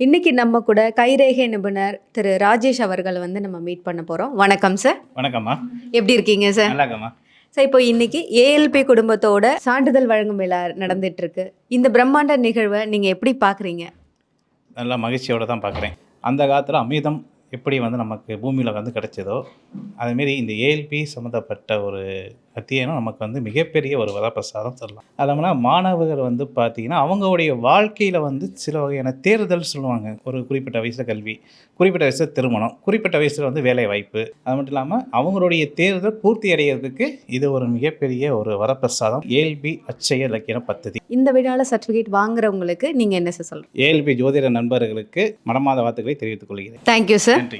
இன்னைக்கு நம்ம கூட கைரேகை நிபுணர் திரு ராஜேஷ் அவர்கள் வந்து நம்ம மீட் பண்ண போகிறோம் வணக்கம் சார் வணக்கம்மா. எப்படி இருக்கீங்க சார் நல்லா இருக்கம்மா சார் இப்போ இன்னைக்கு ஏஎல்பி குடும்பத்தோட சான்றிதழ் வழங்கும் விழா நடந்துட்டு இருக்கு இந்த பிரம்மாண்ட நிகழ்வை நீங்கள் எப்படி பார்க்குறீங்க நல்லா மகிழ்ச்சியோடு தான் பார்க்குறேன் அந்த காலத்தில் அமிர்தம் எப்படி வந்து நமக்கு பூமியில் வந்து கிடைச்சதோ அதுமாரி இந்த ஏஎல்பி சம்மந்தப்பட்ட ஒரு அத்தியாயம் நமக்கு வந்து மிகப்பெரிய ஒரு வரப்பிரசாதம் சொல்லலாம் அதனால் மாணவர்கள் வந்து பார்த்திங்கன்னா அவங்களுடைய வாழ்க்கையில் வந்து சில வகையான தேர்தல் சொல்லுவாங்க. ஒரு குறிப்பிட்ட வயசில் கல்வி குறிப்பிட்ட வயசில் திருமணம் குறிப்பிட்ட வயசில் வந்து வேலை வாய்ப்பு. அது மட்டும் இல்லாமல் அவங்களுடைய தேர்தல் பூர்த்தி அடைகிறதுக்கு இது ஒரு மிகப்பெரிய ஒரு வரப்பிரசாதம். ஏஎல்பி அச்சய இலக்கிய பദ്ധதி இந்த விழாவில் சர்டிஃபிகேட் வாங்குறவங்களுக்கு நீங்கள் என்ன சார் சொல்லுங்கள் ஏஎல்பி ஜோதிட நண்பர்களுக்கு மனமாத வார்த்தைகளை தெரிவித்துக் கொள்கிறேன். Thank you sir நன்றி